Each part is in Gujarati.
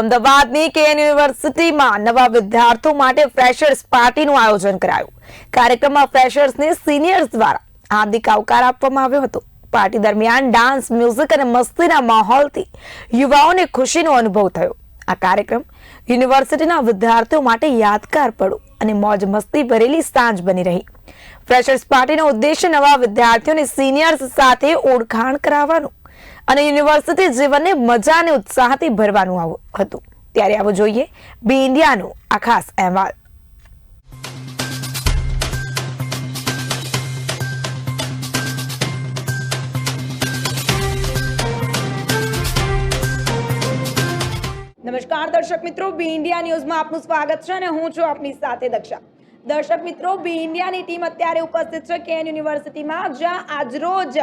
અમદાવાદની કેએન યુનિવર્સિટીમાં નવા વિદ્યાર્થીઓ માટે ફ્રેશર્સ પાર્ટીનું આયોજન કરાયું. કાર્યક્રમમાં ફ્રેશર્સને સિનિયર્સ દ્વારા હાર્દિક આવકાર આપવામાં આવ્યો હતો. પાર્ટી દરમિયાન ડાન્સ, મ્યુઝિક અને મસ્તીના માહોલથી યુવાઓને ખુશીનો અનુભવ થયો. આ કાર્યક્રમ યુનિવર્સિટીના વિદ્યાર્થીઓ માટે યાદગાર પડ્યો અને મોજ મસ્તી ભરેલી સાંજ બની રહી. ફ્રેશર્સ પાર્ટીનો ઉદ્દેશ્ય નવા વિદ્યાર્થીઓને સિનિયર્સ સાથે ઓળખાણ કરાવવાનું અને યુનિવર્સિટી જીવનને મજા અને ઉત્સાહથી ભરવાનું હતું. ત્યારે આવું જોઈએ બી ઇન્ડિયાનો આ ખાસ અહેવાલ. નમસ્કાર દર્શક મિત્રો, બી ઇન્ડિયા ન્યૂઝમાં આપનું સ્વાગત છે અને હું છું આપની સાથે દક્ષા. દર્શક મિત્રો, બી ઇન્ડિયાની ટીમ અત્યારે ઉપસ્થિત છે, કેન યુનિવર્સિટીમાં, જ્યાં આજરોજ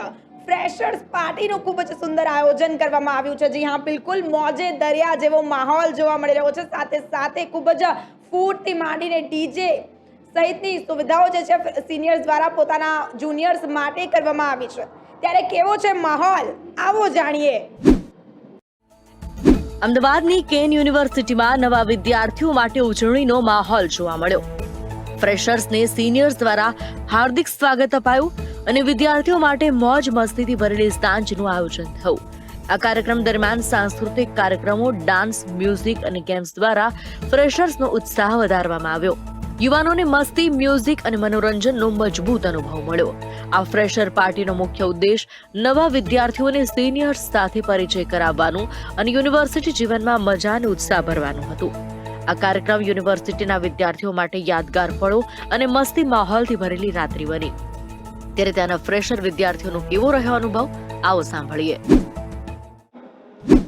ફ્રેશર્સ પાર્ટીનું ખૂબ જ સુંદર આયોજન કરવામાં આવ્યું છે. જી હા, બિલકુલ મોજે દરિયા જેવો માહોલ જોવા મળી રહ્યો છે. સાથે સાથે ખૂબ જ ફૂડથી માંડીને ડીજે સહિતની સુવિધાઓ જે છે સિનિયર્સ દ્વારા પોતાના જુનિયર્સ માટે કરવામાં આવી છે. ત્યારે કેવો છે માહોલ? આવો જાણીએ. અમદાવાદની કેન યુનિવર્સિટીમાં નવા વિદ્યાર્થીઓ માટે ઉજવણીનો માહોલ જોવા મળ્યો. ફ્રેશર્સને સિનિયર્સ દ્વારા હાર્દિક સ્વાગત અપાયું અને વિદ્યાર્થીઓ માટે મોજ મસ્તીથી ભરેલી સાંજનું આયોજન થયું. આ કાર્યક્રમ દરમિયાન સાંસ્કૃતિક કાર્યક્રમો ડાન્સ મ્યુઝિક અને ગેમ્સ દ્વારા ફ્રેશર્સનો ઉત્સાહ વધારવામાં આવ્યો. યુવાનોને મસ્તી મ્યુઝિક અને મનોરંજનનો મજબૂત અનુભવ મળ્યો. આ ફ્રેશર પાર્ટીનો મુખ્ય ઉદ્દેશ નવા વિદ્યાર્થીઓને સિનિયર્સ સાથે પરિચય કરાવવાનું અને યુનિવર્સિટી જીવનમાં મજા અને ઉત્સાહ ભરવાનું હતું. આ કાર્યક્રમ યુનિવર્સિટીના વિદ્યાર્થીઓ માટે યાદગાર પળો અને મસ્તી માહોલથી ભરેલી રાત્રિ બની. ત્યારે ત્યાંના ફ્રેશર વિદ્યાર્થીઓનો કેવો રહ્યો અનુભવ, આવો સાંભળીએ.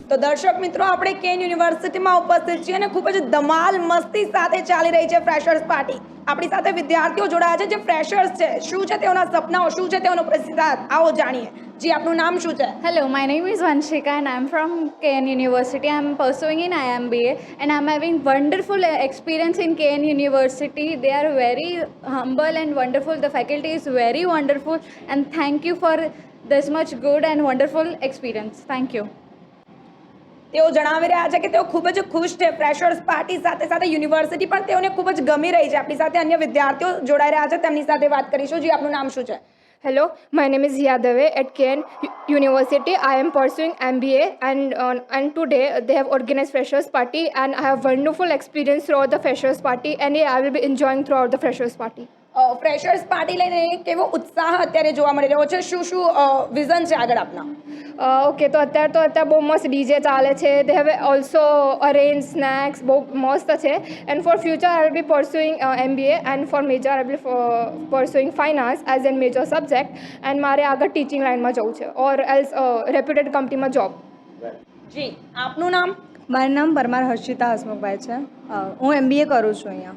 તો દર્શક મિત્રો, આપણે કેન યુનિવર્સિટીમાં ઉપસ્થિત છીએ અને ખૂબ જ ધમાલ મસ્તી સાથે ચાલી રહી છે ફ્રેશર્સ પાર્ટી. આપણી સાથે વિદ્યાર્થીઓ જોડાયા છે જે ફ્રેશર્સ છે. શું છે તેઓના સપનાઓ? શું છે તેઓનો પ્રતિસાદ? આવો જાણીએ. જી આપનું નામ શું છે Hello, my name is Vanshika and I'm from KN University. I'm pursuing in IMBA and I'm having wonderful uh, experience in KN University. They are very humble and wonderful. The faculty is very wonderful and thank you for this much good and wonderful experience. Thank you. તેઓ જણાવી રહ્યા છે કે તેઓ ખૂબ જ ખુશ છે ફ્રેશર્સ પાર્ટી સાથે સાથે યુનિવર્સિટી પણ તેઓને ખૂબ જ ગમી રહી છે આપણી સાથે અન્ય વિદ્યાર્થીઓ જોડાઈ રહ્યા છે તેમની સાથે વાત કરીશું જી આપનું નામ શું છે Hello, my name is Yadave at KN University. I am pursuing MBA and uh, and today they have organized freshers party and I have wonderful experience throughout the freshers party and yeah, I will be enjoying throughout the freshers party. Freshers party લઈને કેવો ઉત્સાહ અત્યારે જોવા મળી રહ્યો છે. શું શું વિઝન છે આગળ આપના? ઓકે તો અત્યારે તો અત્યારે બહુ મસ્ત ડીજે ચાલે છે. They have also arrange snacks બહુ મસ્ત છે. And for future I will be pursuing MBA and for major I will pursuing finance as an major subject and મારે આગળ ટીચિંગ લાઇનમાં જવું છે. ઓર એલ્સ રેપ્યુટેડ કંપનીમાં જોબ જી આપનું નામ? મારું નામ પરમાર હર્ષિતા હસમુખભાઈ છે. હું એમબીએ કરું છું અહીંયા.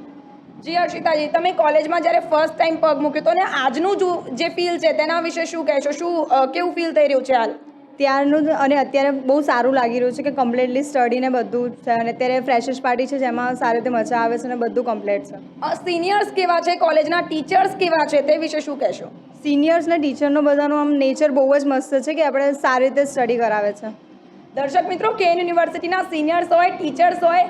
જી હર્ષિતાજી તમે કોલેજમાં જ્યારે ફર્સ્ટ ટાઈમ પગ મૂક્યો તો ને આજનું જો ફીલ છે તેના વિશે શું કહેશો? શું કેવું ફીલ થઈ રહ્યું છે હાલ? ત્યારનું અને અત્યારે બહુ સારું લાગી રહ્યું છે કે કમ્પ્લીટલી સ્ટડીને બધું છે અને અત્યારે ફ્રેશર્સ પાર્ટી છે જેમાં સારી રીતે મજા આવે છે અને બધું કમ્પ્લીટ છે. સિનિયર્સ કેવા છે? કોલેજના ટીચર્સ કેવા છે? તે વિશે શું કહેશો? સિનિયર્સ ને ટીચરનો બધાનું આમ નેચર બહુ જ મસ્ત છે કે આપણે સારી રીતે સ્ટડી કરાવે છે. દર્શક મિત્રો કેન યુનિવર્સિટીના સિનિયર્સ હોય ટીચર્સ હોય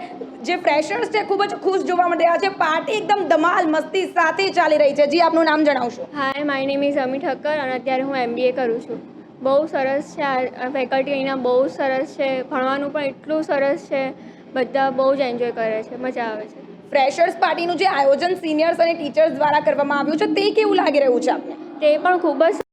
જે ફ્રેશર્સ છે ખૂબ જ ખુશ જોવા મળી રહ્યા છે. પાર્ટી એકદમ ધમાલ મસ્તી સાથે ચાલી રહી છે. જી આપનું નામ જણાવશો. Hi my name is Amit Thakkar અને અત્યારે હું એમબીએ કરું છું. બહુ સરસ છે આ ફેકલ્ટી અહીંના બહુ સરસ છે. ભણવાનું પણ એટલું સરસ છે. બધા બહુ જ એન્જોય કરે છે. મજા આવે છે. ફ્રેશર્સ પાર્ટીનું જે આયોજન સિનિયર્સ અને ટીચર્સ દ્વારા કરવામાં આવ્યું છે તે કેવું લાગી રહ્યું છે આપને? તે પણ ખૂબ જ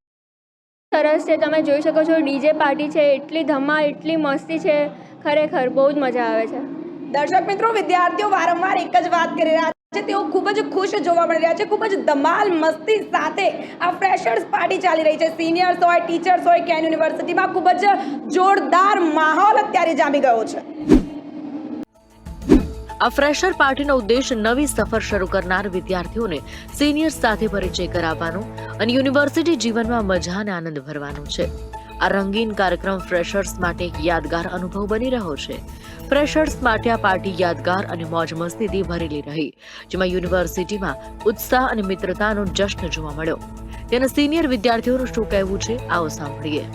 સરસ છે. તમે જોઈ શકો છો, ડીજે પાર્ટી છે, એટલી ધમાલ, એટલી મસ્તી છે. ખરેખર બહુ જ મજા આવે છે. દર્શક મિત્રો, વિદ્યાર્થીઓ વારંવાર એક જ વાત કરી રહ્યા છે. તેઓ ખૂબ જ ખુશ જોવા મળી રહ્યા છે. ખૂબ જ ધમાલ, મસ્તી સાથે આ ફ્રેશર્સ પાર્ટી ચાલી રહી છે. સિનિયર્સ હોય, ટીચર્સ હોય, કેન યુનિવર્સિટીમાં ખૂબ જ જોરદાર માહોલ અત્યારે જામી ગયો છે. આ ફ્રેશર પાર્ટીનો ઉદ્દેશ નવી સફર શરૂ કરનાર વિદ્યાર્થીઓને સિનિયર્સ સાથે પરિચય કરાવવાનો અને યુનિવર્સિટી જીવનમાં મજા અને આનંદ ભરવાનો છે. આ રંગીન કાર્યક્રમ ફ્રેશર્સ માટે એક યાદગાર અનુભવ બની રહ્યો છે. ફ્રેશર્સ માટે આ પાર્ટી યાદગાર અને મોજ મસ્તીથી ભરેલી રહી, જેમાં યુનિવર્સિટીમાં ઉત્સાહ અને મિત્રતાનો જશ્ન જોવા મળ્યો. તેના સિનિયર વિદ્યાર્થીઓનું શું કહેવું છે, આવો સાંભળીએ.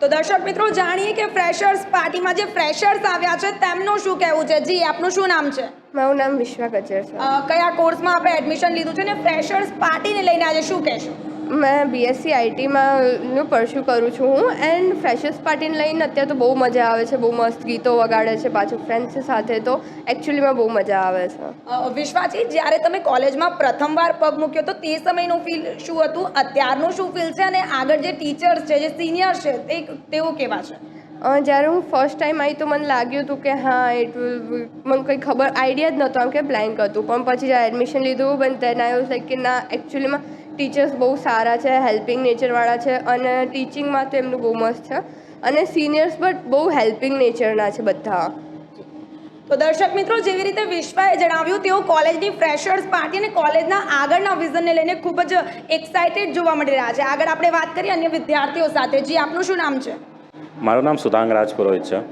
તો દર્શક મિત્રો જાણીએ કે ફ્રેશર્સ પાર્ટીમાં જે ફ્રેશર્સ આવ્યા છે તેમનું શું કહેવું છે? જી આપનું શું નામ છે? મારું નામ વિશ્વા કચર છે. કયા કોર્સમાં આપણે એડમિશન લીધું છે ને ફ્રેશર્સ પાર્ટીને લઈને આજે શું કહેશો? મેં બીએસસી આઈટીમાં નું પરસ્યુ કરું છું હું. એન્ડ ફ્રેશર્સ પાર્ટીને લઈને અત્યારે તો બહુ મજા આવે છે બહુ મસ્ત ગીતો વગાડે છે પાછું ફ્રેન્ડ્સ સાથે તો એકચ્યુઅલીમાં બહુ મજા આવે છે. વિશ્વાસી જ્યારે તમે કોલેજમાં પ્રથમવાર પગ મૂક્યો તો તે સમયનું ફીલ શું હતું? અત્યારનું શું ફીલ છે? અને આગળ જે ટીચર્સ છે જે સિનિયર છે તે તેઓ કેવા છે? જ્યારે હું ફર્સ્ટ ટાઈમ આવી તો મને લાગ્યું હતું કે હા ઇટ વિલ મને કંઈ ખબર આઈડિયા જ નહોતો આમ કે બ્લેન્ક હતું. પણ પછી જ્યારે એડમિશન લીધું પણ તેના એવું લાઈક કે ના એકચ્યુઅલીમાં ટીચર્સ બહુ સારા છે હેલ્પિંગ નેચરવાળા છે અને ટીચિંગમાં તો એમનું બહુ મસ્ત છે. અને સિનિયર્સ બટ બહુ હેલ્પિંગ નેચરના છે બધા. તો દર્શક મિત્રો જેવી રીતે વિશ્વાએ જણાવ્યું તેઓ કોલેજની ફ્રેશર્સ પાર્ટી અને કોલેજના આગળના વિઝનને લઈને ખૂબ જ એક્સાઇટેડ જોવા મળી રહ્યા છે. આગળ આપણે વાત કરીએ અન્ય વિદ્યાર્થીઓ સાથે. જી આપનું શું નામ છે? મારું નામ સુધાંગ રાજપુરોહિત છે.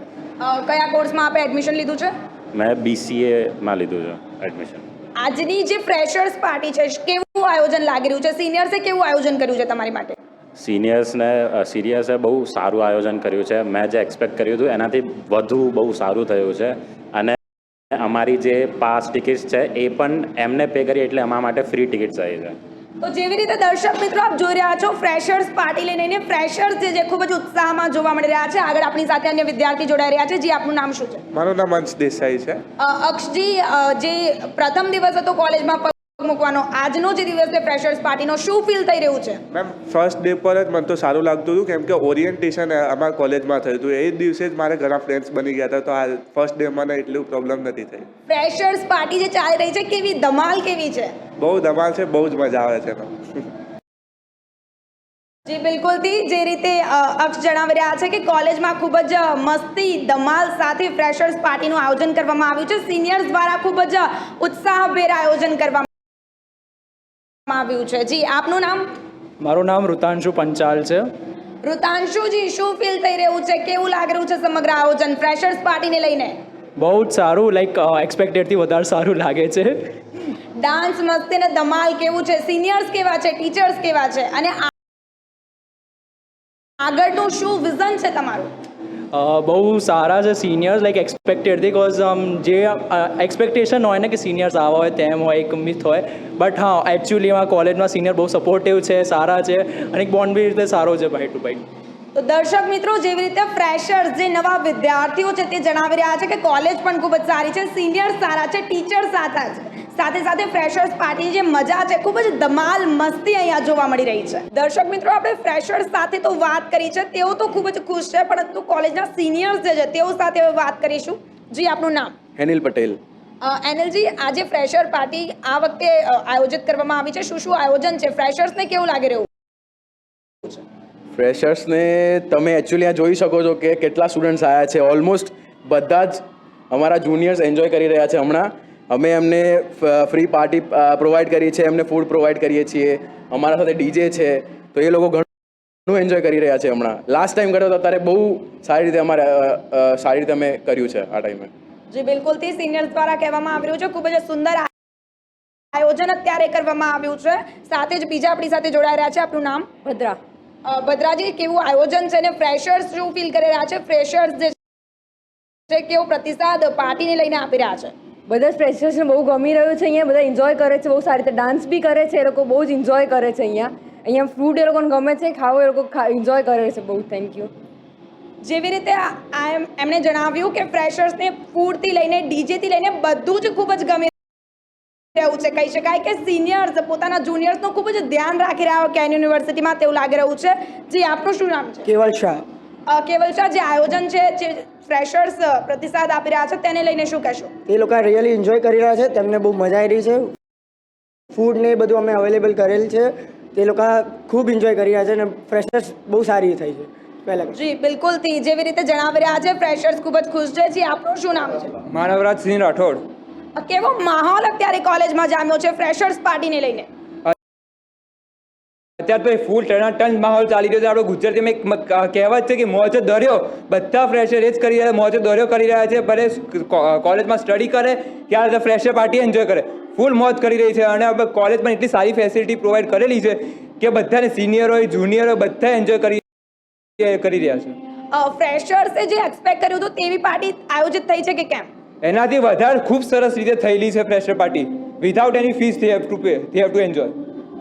કયા કોર્સમાં આપણે એડમિશન લીધું છે? મેં બીસીએમાં લીધું છે એડમિશન આજની જે ફ્રેશર્સ પાર્ટી છે કેવું આયોજન લાગી રહ્યું છે? સિનિયર્સે કેવું આયોજન કર્યું છે તમારી માટે? સિનિયર્સને સિરિયર્સે બહુ સારું આયોજન કર્યું છે. મેં જે એક્સપેક્ટ કર્યું હતું એનાથી વધુ બહુ સારું થયું છે. અને અમારી જે પાસ ટિકિટ્સ છે એ પણ એમને પે કરી એટલે અમારા માટે ફ્રી ટિકિટ્સ આવી છે તો જેવી રીતે દર્શક મિત્રો આપ જોઈ રહ્યા છો ફ્રેશર્સ પાર્ટી લઈને ફ્રેશર્સ જે છે ખૂબ જ ઉત્સાહમાં જોવા મળી રહ્યા છે આગળ આપણી સાથે અન્ય વિદ્યાર્થી જોડાઈ રહ્યા છે જે આપનું નામ શું છે? મારું નામ અંશ દેસાઈ છે. અક્ષજી જે પ્રથમ દિવસ હતો કોલેજમાં મૂકવાનો આજનો જે દિવસ છે ફ્રેશર્સ પાર્ટીનો શું ફીલ થઈ રહ્યું છે? મેમ ફર્સ્ટ ડે પર જ મને તો સારું લાગતું હતું કેમ કે ઓરિએન્ટેશન અમારા કોલેજમાં થયું હતું. એ જ દિવસે જ મારે ઘણા ફ્રેન્ડ્સ બની ગયા હતા તો આ ફર્સ્ટ ડે મને એટલું પ્રોબ્લેમ નથી થઈ. ફ્રેશર્સ પાર્ટી જે ચાલી રહી છે કેવી ધમાલ કેવી છે? બહુ ધમાલ છે બહુ જ મજા આવે છે જી બિલકુલથી જે રીતે અક્ષ જણાવી રહ્યા છે કે કોલેજમાં ખૂબ જ મસ્તી ધમાલ સાથે ફ્રેશર્સ પાર્ટીનું આયોજન કરવામાં આવ્યું છે. સિનિયર્સ દ્વારા ખૂબ જ ઉત્સાહભેર આયોજન કરવામાં આવ્યું છે. જી આપનું નામ? મારું નામ ઋતાંશુ પંચાલ છે. ઋતાંશુજી શું ફીલ થઈ રહ્યું છે? કેવું લાગી રહ્યું છે સમગ્ર આયોજન? ફ્રેશર્સ પાર્ટીને લઈને? બહુ જ સારું લાઈક એક્સપેક્ટેડથી વધારે સારું લાગે છે. ડાન્સ મસ્તી ને ધમાલ કેવું છે? સિનિયર્સ કેવા છે? ટીચર્સ કેવા છે? અને આગળનું શું વિઝન છે તમારું? બહુ સારા છે સિનિયર્સ લાઈક એક્સપેક્ટેડથી બિકોઝ જે એક્સપેક્ટેશન હોય ને કે સિનિયર્સ આવા હોય તેમ હોય એક મિથ હોય બટ હા એકચ્યુઅલીમાં કોલેજમાં સિનિયર બહુ સપોર્ટિવ છે સારા છે અને એક બોન્ડ બી રીતે સારો છે ભાઈ ટુ ભાઈ તો દર્શક મિત્રો જેવી રીતે ફ્રેશર્સ જે નવા વિદ્યાર્થીઓ છે તે જણાવી રહ્યા છે કે કોલેજ પણ ખૂબ જ સારી છે સિનિયર્સ સારા છે ટીચર સારા છે. સાથે સાથે ફ્રેશર્સ પાર્ટીની જે મજા છે ખૂબ જ ધમાલ મસ્તી અહીંયા જોવા મળી રહી છે. દર્શક મિત્રો આપણે ફ્રેશર્સ સાથે તો વાત કરી છે તેઓ તો ખૂબ જ ખુશ છે પરંતુ કોલેજના સિનિયર્સ જે છે તેઓ સાથે વાત કરીશું. જી આપનું નામ? હેનિલ પટેલ. એનિલજી આજે ફ્રેશર પાર્ટી આ વખતે આયોજિત કરવામાં આવી છે. શું શું આયોજન છે? ફ્રેશર્સને કેવું લાગી રહ્યું? ફ્રેશર્સને તમે એકચ્યુઅલી આ જોઈ શકો છો કે કેટલા સ્ટુડન્ટ્સ આવ્યા છે. ઓલમોસ્ટ બધા જ અમારા જુનિયર્સ એન્જોય કરી રહ્યા છે હમણાં. અમે એમને ફ્રી પાર્ટી પ્રોવાઈડ કરીએ છીએ, એમને ફૂડ પ્રોવાઈડ કરીએ છીએ. અમારા સાથે ડીજે છે. તો એ લોકો ઘણું એન્જોય કરી રહ્યા છે હમણાં. લાસ્ટ ટાઈમ કર્યો તો ત્યારે બહુ સારી રીતે અમારે સારી રીતે અમે કર્યું છે આ ટાઈમે જી તે સિનિયર્સ દ્વારા કહેવામાં આવી રહ્યું છે. ખૂબ જ સુંદર આયોજન અત્યારે કરવામાં આવ્યું છે. સાથે જ બીજા આપણી સાથે જોડાઈ રહ્યા છે. આપણું નામ? ભદ્રા. ભદ્રાજી કેવું આયોજન છે ને? ફ્રેશર્સ શું ફીલ કરી રહ્યા છે? ફ્રેશર્સ જે છે કેવો પ્રતિસાદ પાર્ટીને લઈને આપી રહ્યા છે? બધા ફ્રેશર્સને બહુ ગમી રહ્યું છે અહીંયા. બધા એન્જોય કરે છે બહુ સારી રીતે ડાન્સ બી કરે છે. એ લોકો બહુ જ એન્જોય કરે છે અહીંયા. અહીંયા ફૂડ એ લોકોને ગમે છે ખાવું એ લોકો એન્જોય કરે છે બહુ. થેન્ક યુ જેવી રીતે એમણે જણાવ્યું કે ફ્રેશર્સને ફૂડથી લઈને ડીજેથી લઈને બધું જ ખૂબ જ ગમી રહ્યું છે કહી શકાય કે સિનિયર્સ પોતાના જુનિયર્સનું ખૂબ જ ધ્યાન રાખી રહ્યા હોય કેન યુનિવર્સિટીમાં તેવું લાગી રહ્યું છે. જે આપનું શું નામ છે? કેવલ શાહ. અ, કેવલ શાહ જે આયોજન છે જે ફ્રેશર્સ પ્રતિસાદ આપી રહ્યા છે તેને લઈને શું કહેશો? એ લોકો રિયલી એન્જોય કરી રહ્યા છે તેમને બહુ મજા આવી રહી છે. ફૂડ ને એ બધું અમે અવેલેબલ કરેલ છે તે લોકો ખૂબ એન્જોય કરી રહ્યા છે અને ફ્રેશર્સ બહુ સારી થઈ છે પહેલાં જી બિલકુલ. જેવી રીતે જણાવી રહ્યા છે ફ્રેશર્સ ખૂબ જ ખુશ છે. જી આપનું શું નામ છે? માનવરાજ સિંહ રાઠોડ. કેવો માહોલ અત્યારે કોલેજમાં જામ્યો છે ફ્રેશર્સ પાર્ટીને લઈને? અત્યારે તો એ ફૂલ ટન માહોલ ચાલી રહ્યો છે. આપણો ગુજરાતીમાં એક કહેવત છે કે મોજો દરિયો બધા ફ્રેશર એ જ કરી રહ્યા મોજો દરિયો કરી રહ્યા છે. ભલે કોલેજમાં સ્ટડી કરે ત્યારે ફ્રેશર પાર્ટી એન્જોય કરે. ફૂલ મોજ કરી રહી છે અને હવે કોલેજમાં એટલી સારી ફેસિલિટી પ્રોવાઈડ કરેલી છે કે બધાને સિનિયર હોય જુનિયર હોય બધા એન્જોય કરી કરી રહ્યા છે. ફ્રેશર્સે જે એક્સપેક્ટ કર્યું હતું તેવી પાર્ટી આયોજિત થઈ છે કે કેમ? એનાથી વધારે ખૂબ સરસ રીતે થયેલી છે fresher party without any fees they have to pay they have to enjoy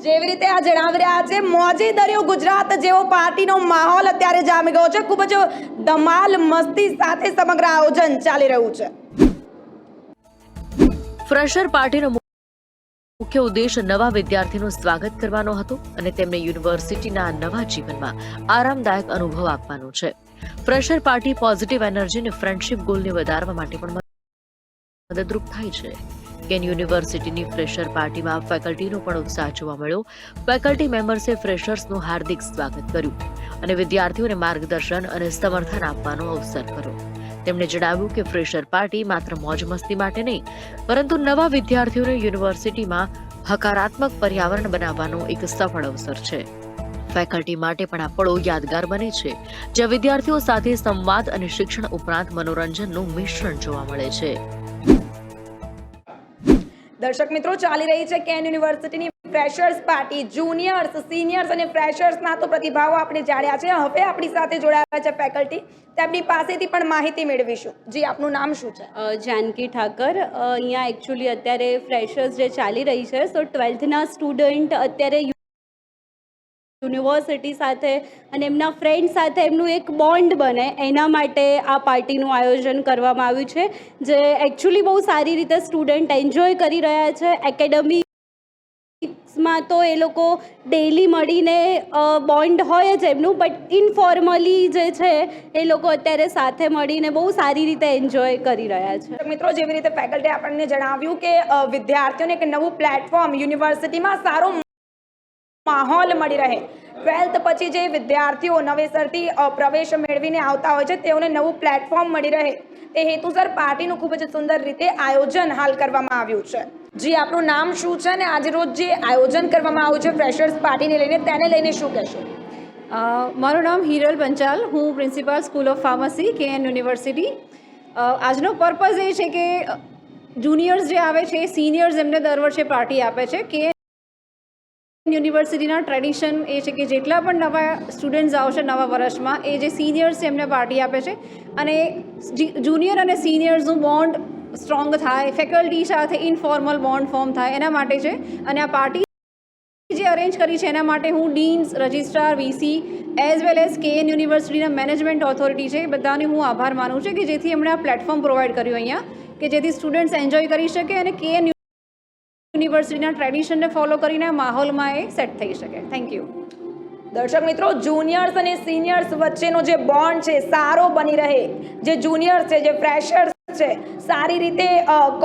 જેવી રીતે આ જણાવી રહ્યા છે મોજી દરિયો ગુજરાત જેવો પાર્ટીનો માહોલ અત્યારે જામી ગયો છે. ખૂબ જ ધમાલ મસ્તી સાથે સમગ્ર આયોજન ચાલી રહ્યું છે. ફ્રેશર પાર્ટીનો મુખ્ય ઉદ્દેશ નવા વિદ્યાર્થીનું સ્વાગત કરવાનો હતો અને તેમને યુનિવર્સિટીના નવા જીવનમાં આરામદાયક અનુભવ આપવાનો છે. ફ્રેશર પાર્ટી પોઝિટિવ એનર્જી અને ફ્રેન્ડશિપ ગોલને વધારવા માટે પણ મદદરૂપ થાય છે. કેન યુનિવર્સિટીની ફ્રેશર પાર્ટીમાં ફેકલ્ટીનો પણ ઉત્સાહ જોવા મળ્યો. ફેકલ્ટી મેમ્બર્સે ફ્રેશર્સનું હાર્દિક સ્વાગત કર્યું અને વિદ્યાર્થીઓને માર્ગદર્શન અને સમર્થન આપવાનો અવસર કર્યો. તેમણે જણાવ્યું કે ફ્રેશર પાર્ટી માત્ર મોજ મસ્તી માટે નહીં, પરંતુ નવા વિદ્યાર્થીઓને યુનિવર્સિટીમાં હકારાત્મક પર્યાવરણ બનાવવાનો એક સફળ અવસર છે. ફેકલ્ટી માટે પણ આ પળો યાદગાર બને છે, જ્યાં વિદ્યાર્થીઓ સાથે સંવાદ અને શિક્ષણ ઉપરાંત મનોરંજનનું મિશ્રણ જોવા મળે છે. દર્શક મિત્રો, ચાલી રહી છે કેન યુનિવર્સિટીની ફ્રેશર્સ પાર્ટી જુનિયર્સ સિનિયર્સ અને ફ્રેશર્સના તો પ્રતિભાવો આપણે જાણ્યા છે. હવે આપણી સાથે જોડાયા છે ફેકલ્ટી તેમની પાસેથી પણ માહિતી મેળવીશું. જી, આપનું નામ શું છે? જાનકી ઠાકર. અહીંયા એકચ્યુઅલી અત્યારે ફ્રેશર્સ જે ચાલી રહી છે સો ટ્વેલ્થના સ્ટુડન્ટ અત્યારે યુનિવર્સિટી સાથે અને એમના ફ્રેન્ડ સાથે એમનું એક બોન્ડ બને. એના માટે આ પાર્ટીનું આયોજન કરવામાં આવ્યું છે, જે એકચ્યુઅલી બહુ સારી રીતે સ્ટુડન્ટ એન્જોય કરી રહ્યા છે. એકેડેમિક્સમાં તો એ લોકો ડેલી મળીને બોન્ડ હોય જ એમનું બટ ઇનફોર્મલી જે છે, એ લોકો અત્યારે સાથે મળીને બહુ સારી રીતે એન્જોય કરી રહ્યા છે. મિત્રો, જેવી રીતે ફેકલ્ટી આપણને જણાવ્યું કે વિદ્યાર્થીઓને એક નવું પ્લેટફોર્મ યુનિવર્સિટીમાં સારો માહોલ મળી રહે. ટ્વેલ્થ પછી જે વિદ્યાર્થીઓ નવેસરથી પ્રવેશ મેળવીને આવતા હોય છે, તેઓને નવું પ્લેટફોર્મ મળી રહે. તે હેતુસર પાર્ટીનું ખૂબ જ સુંદર રીતે આયોજન હાલ કરવામાં આવ્યું છે. જી, આપણું નામ શું છે અને આજે રોજ જે આયોજન કરવામાં આવ્યું છે ફ્રેશર્સ પાર્ટીને લઈને, તેને લઈને શું કહેશો? મારું નામ હિરલ પંચાલ હું principal school of pharmacy K N university આજનો પર્પઝ એ છે કે જુનિયર્સ જે આવે છે સિનિયર્સ એમને દર વર્ષે પાર્ટી આપે છે. કે યુનિવર્સિટીના ટ્રેડિશન એ છે કે જેટલા પણ નવા સ્ટુડન્ટ્સ આવશે નવા વર્ષમાં, એ જે સિનિયર્સ છે એમને પાર્ટી આપે છે. અને જુનિયર અને સિનિયર્સનું બોન્ડ સ્ટ્રોંગ થાય, ફેકલ્ટી સાથે ઇન્ફોર્મલ બોન્ડ ફોર્મ થાય, એના માટે છે. અને આ પાર્ટી જે અરેન્જ કરી છે એના માટે હું deans, registrar, VC as well as K N યુનિવર્સિટીના મેનેજમેન્ટ ઓથોરિટી છે. બધાને હું આભાર માનું છું કે જેથી એમણે આ પ્લેટફોર્મ પ્રોવાઈડ કર્યું અહીંયા, કે જેથી સ્ટુડન્ટ્સ એન્જોય કરી શકે અને કેએન યુનિવર્સિટીના ટ્રેડિશનને ફોલો કરીને માહોલમાં એ સેટ થઈ શકે. થેન્ક યુ દર્શક મિત્રો જુનિયર્સ અને સિનિયર્સ વચ્ચેનો જે બોન્ડ છે સારો બની રહે. જે જુનિયર્સ છે જે ફ્રેશર્સ છે સારી રીતે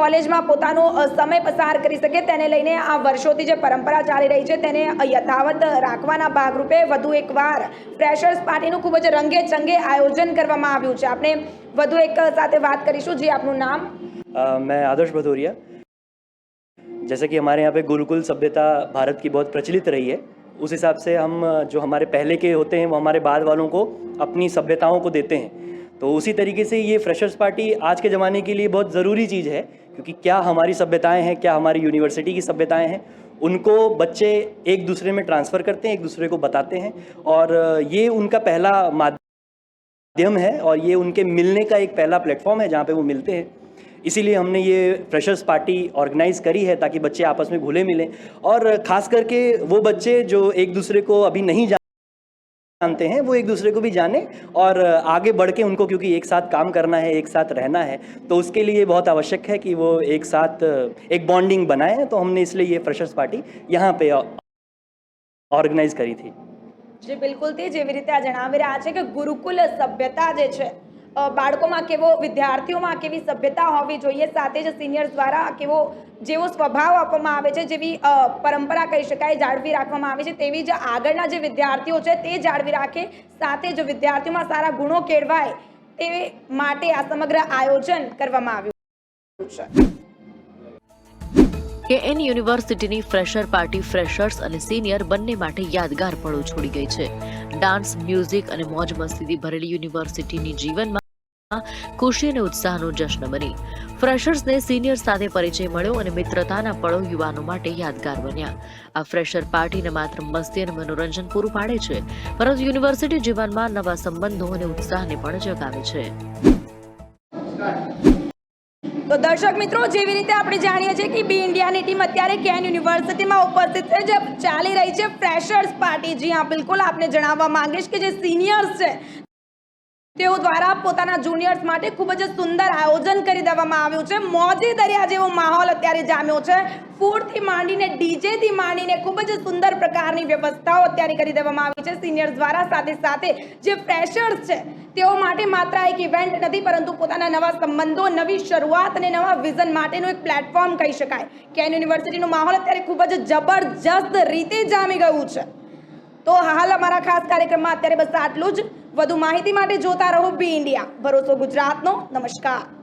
કોલેજમાં પોતાનો સમય પસાર કરી શકે. તેને લઈને આ વર્ષોથી જે પરંપરા ચાલી રહી છે તેને યથાવત રાખવાના ભાગરૂપે વધુ એકવાર ફ્રેશર્સ પાર્ટીનું ખૂબ જ રંગે ચંગે આયોજન કરવામાં આવ્યું છે. આપણે વધુ એક સાથે વાત કરીશું. જે આપનું નામ? મેં આદર્શ ભદોરિયા. जैसे कि हमारे यहाँ पे गुरुकुल सभ्यता भारत की बहुत प्रचलित रही है, उस हिसाब से हम, जो हमारे पहले के होते हैं, वो हमारे बाद वालों को अपनी सभ्यताओं को देते हैं। तो उसी तरीके से ये फ्रेशर्स पार्टी आज के ज़माने के लिए बहुत ज़रूरी चीज़ है, क्योंकि क्या हमारी सभ्यताएँ हैं, क्या हमारी यूनिवर्सिटी की सभ्यताएँ हैं, उनको बच्चे एक दूसरे में ट्रांसफ़र करते हैं, एक दूसरे को बताते हैं, और ये उनका पहला माध्यम है, और ये उनके मिलने का एक पहला प्लेटफॉर्म है, जहाँ पे वो मिलते हैं। इसीलिए हमने ये फ्रेशर्स पार्टी ऑर्गेनाइज करी है ताकि बच्चे आपस में घुले मिलें और खास करके वो बच्चे जो एक दूसरे को अभी नहीं जानते हैं वो एक दूसरे को भी जाने और आगे बढ़ के उनको क्योंकि एक साथ काम करना है एक साथ रहना है तो उसके लिए बहुत आवश्यक है कि वो एक साथ एक बॉन्डिंग बनाएं तो हमने इसलिए ये फ्रेशर्स पार्टी यहाँ पे ऑर्गेनाइज करी थी જે બિલકુલથી જેવી રીતે આ જણાવી રહ્યા છે કે ગુરુકુલ સભ્યતા જે છે અ, બાળકોમાં કેવો, વિદ્યાર્થીઓમાં કેવી સભ્યતા હોવી જોઈએ, સાથે જ સિનિયર દ્વારા કેવો, જેવો સ્વભાવ આપવામાં આવે છે, જેવી પરંપરા કહી શકાય, જાળવી રાખવામાં આવે છે, તેવી જ આગળના જે વિદ્યાર્થીઓ છે, તે જાળવી રાખે, સાથે જ વિદ્યાર્થીઓમાં સારા ગુણો કેળવાય, તે માટે આ સમગ્ર આયોજન કરવામાં આવ્યું છે. કે એન યુનિવર્સિટીની ફ્રેશર પાર્ટી ફ્રેશર્સ અને સિનિયર બંને માટે યાદગાર પળો છોડી ગઈ છે. ડાન્સ, મ્યુઝિક અને મોજ મસ્તીથી ભરેલી યુનિવર્સિટીની જીવનમાં ખુશી અને ઉત્સાહનો જશ્ન બની. ફ્રેશર્સને સિનિયર સાથે પરિચય મળ્યો અને મિત્રતાના પળો યુવાનો માટે યાદગાર બન્યા. આ ફ્રેશર પાર્ટીને માત્ર મસ્તી અને મનોરંજન પૂરું પાડે છે, પરંતુ યુનિવર્સિટી જીવનમાં નવા સંબંધો અને ઉત્સાહને પણ જગાવે છે. તો દર્શક મિત્રો, જેવી રીતે આપણે જાણીએ છીએ કે બી ઇન્ડિયાની ટીમ અત્યારે કેન યુનિવર્સિટીમાં ઉપસ્થિત છે, જે ચાલી રહી છે ફ્રેશર્સ પાર્ટી. જી હા, બિલકુલ. આપને જણાવવા માંગીશ કે જે સિનિયર્સ છે તેઓ દ્વારા પોતાના જુનિયર્સ માટે ખૂબ જ સુંદર આયોજન કરી દેવામાં આવ્યું છે. મોજે દરિયા જેવો માહોલ અત્યારે જામ્યો છે. ફૂડથી માંડીને, ડીજેથી માંડીને ખૂબ જ સુંદર પ્રકારની વ્યવસ્થાઓ અત્યારે કરી દેવામાં આવી છે. સિનિયર્સ દ્વારા સાથે સાથે જે ફ્રેશર્સ છે, તેઓ માટે માત્ર એક ઇવેન્ટ નથી, પરંતુ પોતાના નવા સંબંધો, નવી શરૂઆત અને નવા વિઝન માટેનું એક પ્લેટફોર્મ કહી શકાય. કેન યુનિવર્સિટીનો માહોલ અત્યારે ખૂબ જ જબરજસ્ત રીતે જામી ગયું છે. તો હાલ અમારા ખાસ કાર્યક્રમમાં અત્યારે બસ આટલું જ. વધુ માહિતી માટે જોતા રહો બી ઇન્ડિયા ભરોસો ગુજરાતનો. નમસ્કાર.